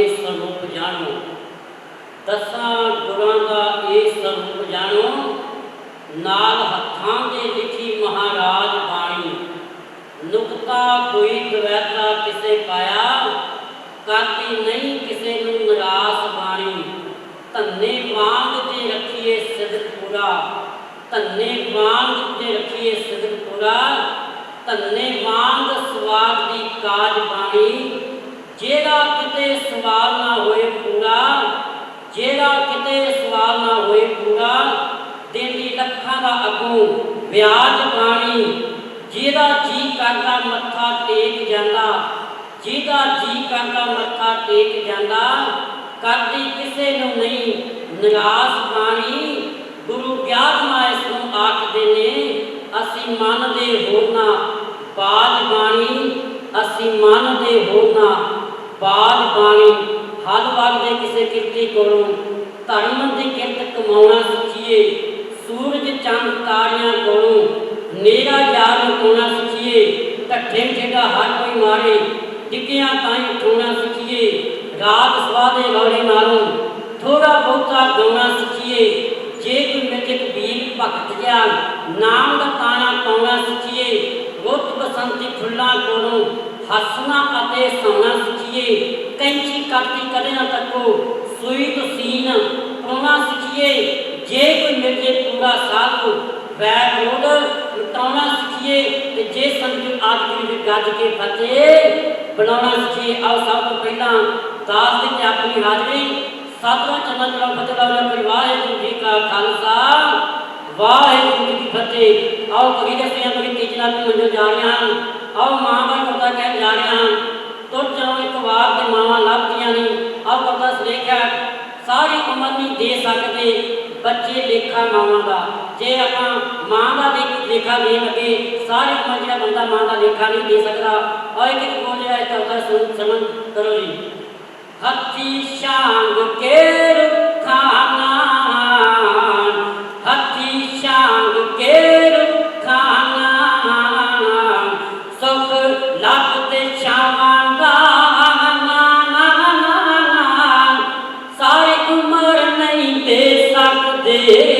ਇਹ ਸਰੂਪ ਜਾਣੋ ਦਸਾਂ ਗੁਰਾਂ ਦਾ ਇਹ ਸਰੂਪ ਜਾਣੋ ਨਾਲ ਹੱਥਾਂ ਦੇ ਲਿਖੀ ਮਹਾਰਾਜ ਬਾਣੀ ਨੁਕਤਾ ਕੋਈ ਗਵੈਤਾ ਕਿਸੇ ਪਾਇਆ ਕਰਦੀ ਨਹੀਂ ਕਿਸੇ ਨੂੰ ਨਿਰਾਸ ਬਾਣੀ ਧੰਨੇ ਵਾਂਗ ਤੇ ਰੱਖੀਏ ਸਿਦਕ ਪੂਰਾ ਧੰਨੇ ਵਾਂਗ ਤੇ ਰੱਖੀਏ ਸਿਦਕ ਪੂਰਾ ਧੰਨੇ ਵਾਂਗ ਸਵਾਦ ਦੀ ਕਾਜ ਬਾਣੀ ਜਿਹੜਾ ਕਿਤੇ ਅਗੂ ਵਿਆਜ ਬਾਣੀ ਜਿਹਦਾ ਜੀ ਕਰਦਾ ਮੱਥਾ ਟੇਕ ਜਾਂਦਾ, ਜਿਹਦਾ ਜੀ ਕਰਦਾ ਮੱਥਾ ਟੇਕ ਜਾਂਦਾ, ਕਰਦੀ ਕਿਸੇ ਨੂੰ ਨਹੀਂ ਨਿਰਾਸ਼ ਬਾਣੀ ਗੁਰੂ ਗਿਆਰਵਾਂ ਇਸ ਨੂੰ ਆਖਦੇ ਨੇ, ਅਸੀਂ ਮੰਨਦੇ ਹੋਣਾ ਬਾਜ ਬਾਣੀ, ਅਸੀਂ ਮੰਨਦੇ ਹੋਣਾ ਬਾਜ ਬਾਣੀ। ਹੱਲ ਵਗਦੇ ਕਿਸੇ ਕਿਰਤੀ ਕੋਲੋਂ ਧਰਮ ਦੀ ਕਿਰਤ ਕਮਾਉਣਾ ਸਿੱਖੀਏ। ਸੂਰਜ ਚੰਦ ਤਾਰਿਆਂ ਕੋਲੋਂ ਨੇਰਾ ਯਾਰ ਨੂੰ ਸਿੱਖੀਏ ਢੱਠੇ ਜਿਹੜਾ ਹਰ ਕੋਈ ਮਾਰੇ, ਡਿੱਗਿਆਂ ਤਾਂ ਉਠਾਉਣਾ ਸਿੱਖੀਏ ਰਾਤ ਸਵਾਦੇ ਗੌੜੇ ਨਾਲੋਂ ਥੋੜਾ ਬਹੁਤਾ ਗਾਉਣਾ ਸਿੱਖੀਏ ਜੇ ਕੋਈ ਮਿੱਠਕ ਵੀਰ ਭਗਤ ਜਾ ਨਾਮ ਦਾ ਤਾਣਾ ਪਾਉਣਾ ਸਿੱਖੀਏ ਰੁੱਤ ਬਸੰਤੀ ਫੁੱਲਾਂ ਕੋਲੋਂ ਹੱਸਣਾ ਅਤੇ ਸੌਣਾ ਸਿੱਖੀਏ ਕੈਂਚੀ ਕੱਟਦੀ ਕਦੇ ਨਾ ਤੱਕੋ ਸੂਈ ਤੋਂ ਸੀਨ ਪਾਉਣਾ ਸਿੱਖੀਏ ਜੇ ਕੋਈ ਮਿਰਜੇ ਪੂਰਾ ਸਾਧੂ ਵੈਰ ਵਿਰੋਧ ਮਿਟਾਉਣਾ ਸਿੱਖੀਏ ਤੇ ਜੇ ਸੰਤ ਆਦਮੀ ਦੇ ਗੱਜ ਕੇ ਫਤਿਹ ਬਣਾਉਣਾ ਸਿੱਖੀਏ। ਆਓ ਸਭ ਤੋਂ ਪਹਿਲਾਂ ਦਾਸ ਦੀ ਆਪਣੀ ਹਾਜ਼ਰੀ ਸਾਧੂ ਚੰਨ ਜਲਾ ਫਤਿਹ ਲਾਉਣਾ ਪਰਿਵਾਰ ਜੀ ਕਾ ਖਾਲਸਾ। ਵਾਹਿਗੁਰੂ ਜੀ ਕੀ ਫਤਿਹ। ਆਓ ਕਬੀਰ ਸਿੰਘ ਬੜੀ ਤੇਜ਼ ਨਾਲ ਮੰਜੋ ਜਾ ਰਹੀਆਂ ਹਨ। ਆਓ ਮਾਂ ਦਾ ਕਰਦਾ ਕਹਿ ਜਾ ਰਹੀਆਂ ਹਨ। ਤੁਰ ਜਾਓ, ਇੱਕ ਵਾਰ ਤੇ ਮਾਵਾਂ ਲੱਭਦੀਆਂ ਨਹੀਂ। ਆਓ ਕਰਦਾ ਸੁਨੇਖਾ ਸਾਰੀ ਉਮਰ ਨਹੀਂ ਦੇ ਸਕਦੇ ਬੱਚੇ ਲੇਖਾ ਮਾਵਾਂ ਦਾ। ਜੇ ਆਪਾਂ ਮਾਂ ਦਾ ਲੇਖਾ ਦੇ ਲਗੇ, ਸਾਰੀ ਉਮਰ ਜਿਹੜਾ ਬੰਦਾ ਮਾਂ ਦਾ ਲੇਖਾ ਨਹੀਂ ਦੇ ਸਕਦਾ ਔਰ ਇੱਕ ਬੋਲਿਆ ਤਾਂ ਸੁਣ ਸਮਝ ਕਰੋ ਜੀ। ਹੱਥੀ ਸ਼ਾਂਗ ਕੇ ਰੁਖਾਨਾ ਸਕਦੇ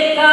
লেখা